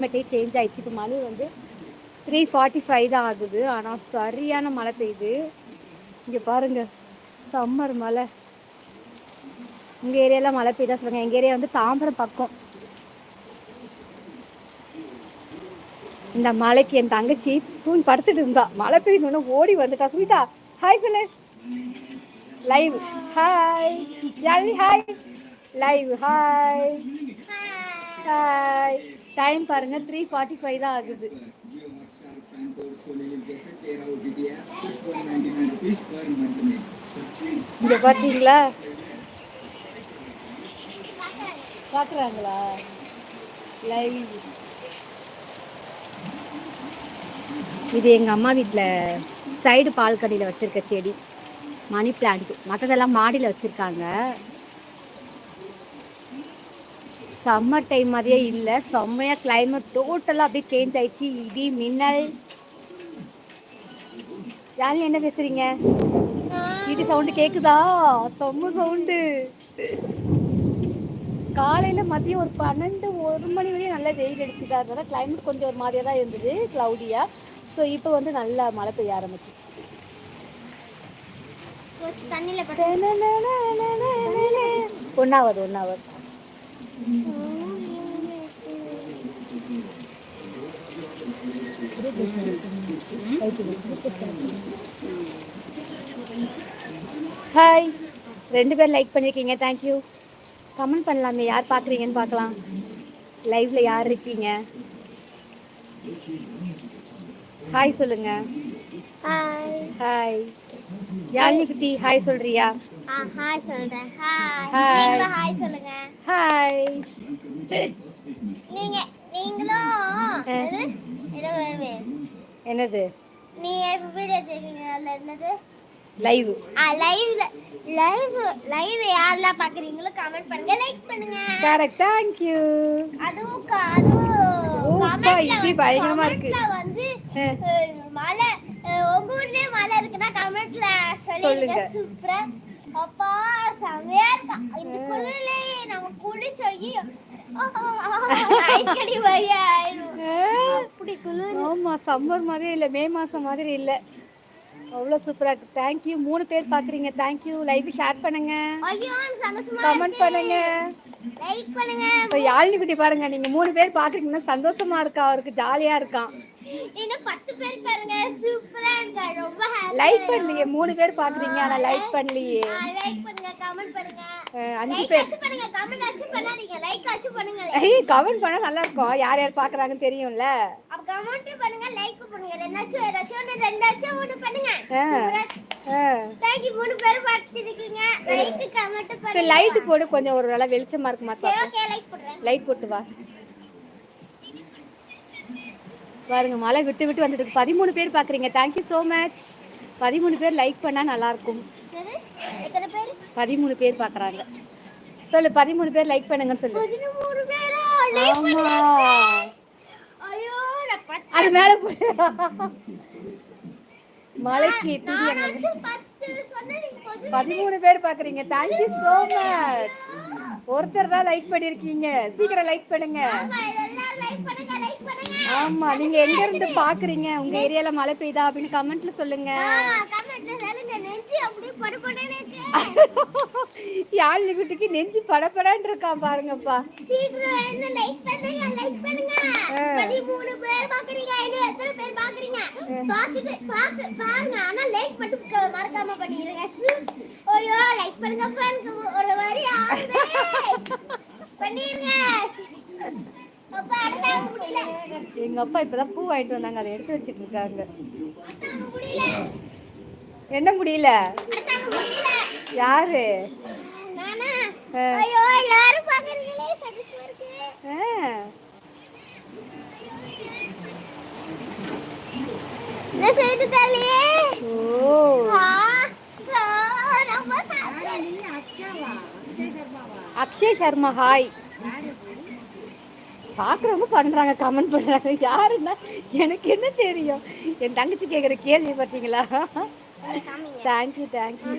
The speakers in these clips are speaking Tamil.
கிளைமேட்டே சேஞ்ச் ஆயிடுச்சு. இப்போ மணி வந்து த்ரீ ஃபார்ட்டி ஃபைவ் தான் ஆகுது. ஆனால் சரியான மழை பெய்யுது. இங்கே பாருங்க சம்மர் மழை. உங்கள் ஏரியாவில் மழை பெய்தா சொல்லுங்கள் எங்கள் ஏரியா வந்து தாம்பரம் பக்கம். இந்த மலைக்கு என் தங்கச்சி தூண் படுத்துட்டு இருந்தா. மழை பெய்யணும்னு ஓடி வந்துட்டா. சுமிதா ஹாய் சொல்லு live hi jolly hi live hi hi time பாருங்க த்ரீ ஃபார்ட்டி ஃபைவ் தான் ஆகுது. இங்க பார்த்தீங்களா பார்க்குறாங்களா லைவ் இது எங்கள் அம்மா வீட்டில் சைடு பால்கனியில் வச்சுருக்க செடி. மணி பிளான்ட் மற்றதெல்லாம் மாடியில் வச்சுருக்காங்க. சம்மர் டைம் மாதிரியே இல்லை. செம்மையாக கிளைமேட் டோட்டலாக அப்படியே சேஞ்ச் ஆயிடுச்சு. இடி மின்னல். யாரும் என்ன பேசுறீங்க? இடி சவுண்டு கேக்குதா? செம்ம சவுண்டு காலையில மதியம் ஒரு பன்னெண்டு ஒரு மணி வரையும் நல்லா வெயில் அடிச்சுதா. இருந்தது கிளைமேட் கொஞ்சம் ஒரு மாதிரியா தான் இருந்தது க்ளவுடியா ஸோ இப்போ வந்து நல்லா மழை பெய்ய ஆரம்பிச்சிச்சு தண்ணியில ஒன்னாவது ஒன்னாவது ஹாய் ரெண்டு பேர் லைக் பண்ணியிருக்கீங்க தேங்க்யூ கமெண்ட் பண்ணலாமே. யார் பார்க்குறீங்கன்னு பார்க்கலாம். லைவ்ல யார் இருக்கீங்க? ஹாய் சொல்லுங்க. ஹாய் ஹாய் யாழினி குட்டி ஹாய் சொல்றியா? ஹாய் சொல்றேன் ஹாய். நீங்களும் ஹாய் சொல்லுங்க. ஹாய் நீங்க நீங்களும் ஏதோ என்னது? நீங்க வீடியோ என்னது? லைவ் ஆ லைவ்ல லைவ் லைவ் யாரெல்லாம் பாக்குறீங்களோ கமெண்ட் பண்ணுங்க லைக் பண்ணுங்க. கரெக்ட் தேங்க்யூ அதுவும் க- அதுவும் ஓப்பா, வந்து- பயங்கரமா இருக்கு. அஹ், உங்க ஊர்லயே மழை இருக்குன்னா கமெண்ட்ல சொல்லுங்க. சூப்பரா அப்பா செமையா இருக்கா இந்த குளிர்ல நம்ம குளிச்சு ஐயோ ஐஸ்கடி மாதிரி ஆயிடும் அப்படி குளிர். ஆமா சம்மர் மாதிரி இல்ல மே மாசம் மாதிரி இல்ல. அவ்வளோ சூப்பரா இருக்கு. தேங்க்யூ மூணு பேர் பாக்குறீங்க. தேங்க்யூ லைவ் ஷேர் பண்ணுங்க. கமெண்ட் பண்ணுங்க. லைக் பண்ணுங்க. இப்போ யாழினி குட்டி பாருங்க. நீங்க மூணு பேர் பாக்குறீங்கன்னா சந்தோஷமா இருக்கா? அவருக்கு ஜாலியா இருக்கான் இன்னும் பத்து பேர் பாருங்க. சூப்பரா இருக்கா? ரொம்ப happy. லைக் பண்ணலையே. மூணு பேர் பாக்குறீங்க ஆனா லைக் பண்ணலையே. லைக் பண்ணுங்க. கமெண்ட் பண்ணுங்க. அஹ் அஞ்சு பேர். பண்ணுங்க. கமெண்ட் ஆச்சு பண்ணாதீங்க. லைக் ஆச்சு பண்ணுங்க. ஐய் கமெண்ட் பண்ணா நல்லா இருக்கும் யார் யார் பாக்குறாங்கன்னு தெரியும்ல. அப்ப கமெண்ட் பண்ணுங்க லைக் பண்ணுங்க. ரெண்டாச்சும் ஏதாச்சும் ஒன்று ரெண்டாச்சும் ஒன்று பண்ணுங்க. ஆஹ் தேங்க்யூ மூணு பேர் பார்த்துருக்கீங்க லைக் கமெண்ட் சரி பண்ணுங்க. லைட் போடு. கொஞ்சம் ஒரு நல்லா வெளிச்சமா இருக்குமா ஓகே லைட் போட்டு வா. பாருங்க மழை விட்டு விட்டு வந்துட்டு பதிமூணு பேர் பாக்குறீங்க. தேங்க்யூ ஸோ மச் பதிமூணு பேர் லைக் பண்ணா நல்லா இருக்கும் என்னது? எத்தனை பேர்? பதிமூணு பேர் பாக்குறாங்க. சொல்லு பதிமூணு பேர் லைக் பண்ணுங்கன்னு சொல்லு. ஆமா. அது மேல மலைக்கு பதிமூணு பேர். பாக்குறீங்க. தேங்க்யூ ஸோ மச் ஒருத்தர் தான் லைக் பண்ணிருக்கீங்க. சீக்கிரம் லைக் பண்ணுங்க ஆமா, இதெல்லாம் லைக் பண்ணுங்க லைக் பண்ணுங்க ஆமா நீங்க எங்க இருந்து பாக்குறீங்க? உங்க ஏரியால மழை பெய்தா அப்படின்னு கமெண்ட்ல சொல்லுங்க. கமெண்ட்ல சொல்லுங்க. நெஞ்சு குட்டிக்கு படபடன்னு இருக்கான் பாருங்கப்பா. பண்ணிருங்க எங்க அப்பா இப்பதான் பூ வாங்கிட்டு வந்தாங்க. அதை எடுத்து வச்சிட்டு இருக்காங்க. என்ன முடியல? யாரு. அக்ஷய் சர்மா ஹாய் பாக்குறவங்க பண்றாங்க கமெண்ட் பண்றாங்க. யாருன்னா எனக்கு என்ன தெரியும்? என் தங்கச்சி கேக்குற கேள்வி பார்த்தீங்களா? தேங்க்யூ தேங்க்யூ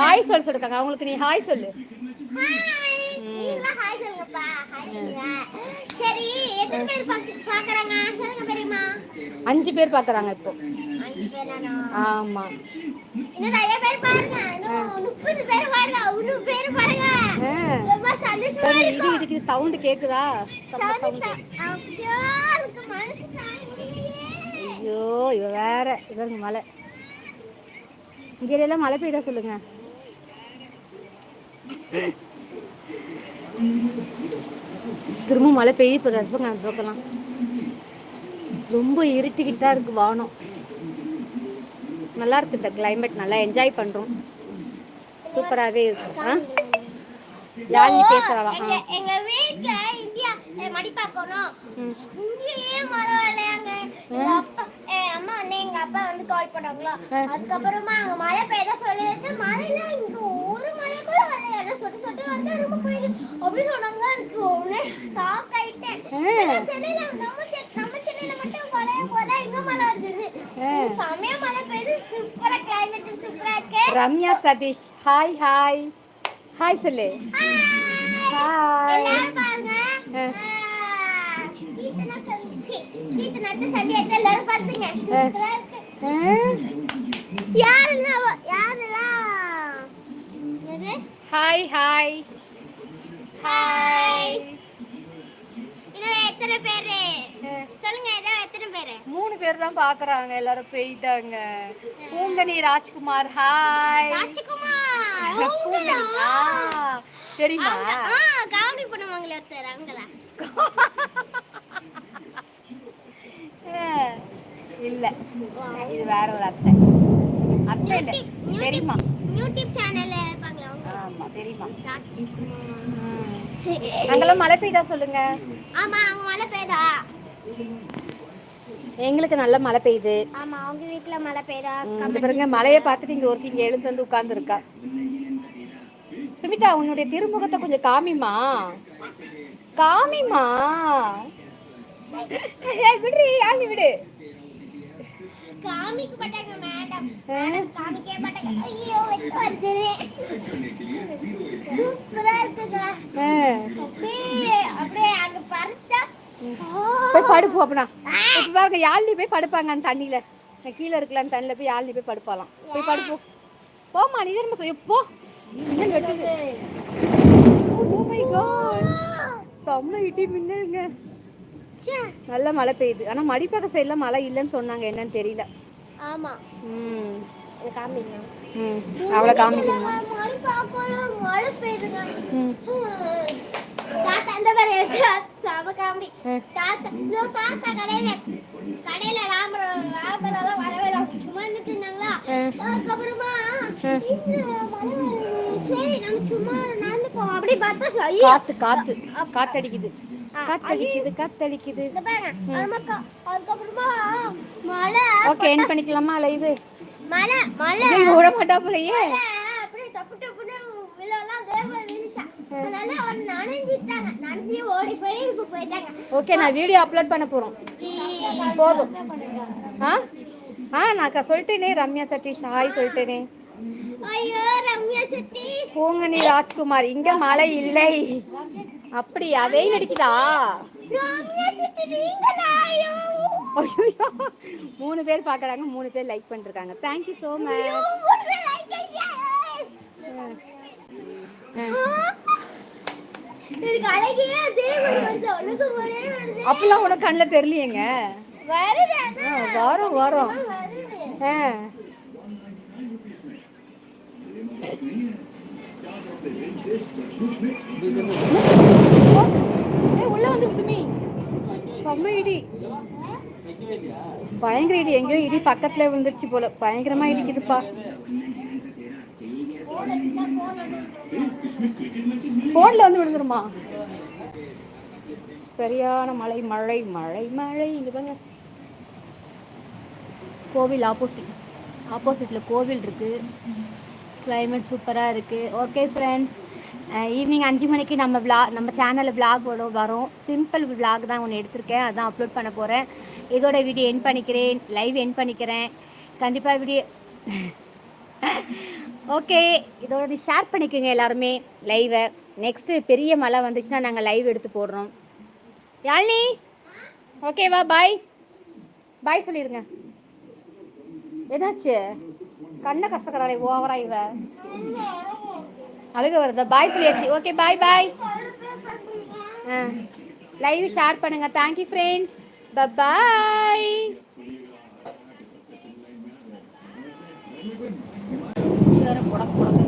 ஹாய் சொல்ல சொல்லிருக்காங்க அவங்களுக்கு நீ ஹாய் சொல்லு. நீங்களும் ஹாய் சொல்லுங்கப்பா. ஹாய் சொல்லுங்க. சரி எத்தனை பேர் பாக்கு- பாக்குறாங்க? சொல்லுங்க பெரியம்மா. அஞ்சு பேர் பார்க்குறாங்க இப்போ. ஆமாம் இன்னும் நிறைய பேர் பாருங்க. இன்னும் முப்பது பேர் பாருங்க. அவ்வளவு பேர் பாருங்க. ரொம்ப சந்தோஷமா இடி இருக்கும். இடிக்குது சவுண்டு தாங்க முடியலையே. ஐயோ இவ வேற. இவருங்க மழை. இங்கே எல்லாம் மழை பெய்தா சொல்லுங்க. திரும்ப மழை பெய்ய இப்போ கஷ்டங்க அந்த பக்கம்லாம் ரொம்ப இருட்டிக்கிட்டா இருக்கு வானம். நல்லா இருக்கு இந்த கிளைமேட் நல்லா என்ஜாய் பண்றோம். சூப்பராகவே இருக்கு. ஆ? யாழினி பேசலாம். எங்க வீட்ல இந்தியா இங்கேயே மழை வரலையாங்க. எங்க அம்மா வந்து எங்க அப்பா வந்து கால் பண்ணாங்களா. அதுக்கப்புறமா அங்க மழை பெய்த சொல்லிட்டு மழையில இங்க ஒரு மழை கூட வரல ஏன்னா சொட்டு ரொம்ப போயிடு. அப்படி சொன்னாங்க எனக்கு ஒண்ணு ஷாக் ஆயிட்டேன். ஆ. ஏன்னா சென்னையில நம்ம செ- நம்ம சென்னையில மட்டும் மழை போல இங்க மழை வருது ஆ. செமையா மழை பெய்யுது சூப்பரா கிளைமேட் சூப்பரா இருக்கு. Ramya Satish hi hi hi சொல்லு. ஹாய் எல்லாரும் பாத்துங்க? யாரெல்லாம் யாரெல்லாம்? ஹாய் ஹாய் ஹாய் இதுல எத்தனை பேரு. சொல்லுங்க இதான் எத்தனை பேரு? மூணு பேர் தான் பாக்குறாங்க எல்லாரும் போயிட்டாங்க. பூங்கனி ராஜ்குமார் ஹாய் ராஜகுமார் தெரியுமா? காமெடி பண்ணுவாங்களே ஒருத்தர் அவங்களா? இல்ல. இது வேற ஒரு அத்தை. அத்தை இல்ல தெரியுமா யூடியூப் சேனல்ல தெரியுமா. அங்கெல்லாம் மழை பெய்தா சொல்லுங்க. ஆமா அவங்க மழை பெய்தா? எங்களுக்கு நல்ல மழை பெய்யுது. ஆமா அவங்க வீட்ல மழை பெய்தா? இங்க பாருங்க மழையை பார்த்துட்டு இங்க ஒருத்தி இங்க எழுந்து வந்து உட்கார்ந்து இருக்கா சுமிதா உன்னுடைய திருமுகத்தை கொஞ்சம் காமிமா காமிமா விடுறி ஆளி விடு. மேடம் ஐயோ வெக்க வருது சூப்பரா இருக்குங்க அப்படியே அப்படியே அங்க பறிச்சா போய் படுப்போம் அப்படின்னா இப்ப பாருங்க யாழ்னி போய் படுப்பாங்க அந்த தண்ணியில கீழே இருக்கலாம் அந்த தண்ணியில போய் யாழ்னி போய் படுப்பாலாம் போய் படுப்போம் போமா நீ தான் சொல்லி போ மின்னல் வெட்டுது. Oh my செம்ம இடி மின்னலுங்க. நல்ல மழை பெய்யுது. ஆனா மடிப்பக்க சைடுல மழை இல்லைன்னு சொன்னாங்க. என்னன்னு தெரியல. ஆமா. ம். ம். அவ்வளோ காமிக்கணுமா காத்து காத்து. காத்தடிக்குது. அதுக்கப்புறமா மழை ஓகே என் பண்ணிக்கலாமா லைவு மழை மழை. விட மாட்டா போலயே ஓகே நான் வீடியோ அப்லோட் பண்ண போறோம். போதும். ஆ? ஆ நான் சொல்லிட்டேனே ரம்யா சதீஷ் ஹாய் சொல்லிட்டேனே. சுத்தி பூங்கனி ராஜ்குமார். இங்க மழை இல்லை. அப்படியா வெயில் அடிக்குதா? மூணு பேர் பார்க்கறாங்க மூணு பேர் லைக் பண்ணிருக்காங்க தேங்க்யூ ஸோ ஐயோ, மச் அப்பெல்லாம் உனக்கு கண்ணில் தெரியலையேங்க. வரும் வரும். ஆ ஏய், உள்ள வந்து சுமி செம்ம இடி. பயங்கர இடி. எங்கேயோ இடி பக்கத்துல விழுந்துருச்சு போல. பயங்கரமா இடிக்குதுப்பா. போன்ல வந்து விழுந்துருமா? சரியான மழை மழை மழை மழை. இங்க பாருங்க. கோவில் ஆப்போசிட் ஆப்போசிட்டில் கோவில் இருக்குது கிளைமேட் சூப்பராக இருக்குது ஓகே ஃப்ரெண்ட்ஸ் ஈவினிங் அஞ்சு மணிக்கு நம்ம விளாக் நம்ம சேனலில் விளாக் வரும் வரும். சிம்பிள் விளாக் தான் ஒன்று எடுத்திருக்கேன். அதான் அப்லோட் பண்ண போகிறேன் இதோட வீடியோ என் பண்ணிக்கிறேன். லைவ் என் பண்ணிக்கிறேன். கண்டிப்பாக வீடியோ ஓகே இதோட ஷேர் பண்ணிக்கோங்க எல்லாருமே லைவை நெக்ஸ்ட்டு பெரிய மழை வந்துச்சுன்னா நாங்கள் லைவ் எடுத்து போடுறோம். யாழினி? ஓகேவா பாய் பாய் சொல்லிடுங்க என்னாச்சு? கண்ணை கஷ்டக்கிறாளே ஓவரா இவ. அழுக வருதா? பாய் சொல்லியாச்சு ஓகே பாய் பாய் ஆ. லைவ் ஷேர் பண்ணுங்க. தேங்க்யூ ஃப்ரெண்ட்ஸ் பாய் வேற புடக்கு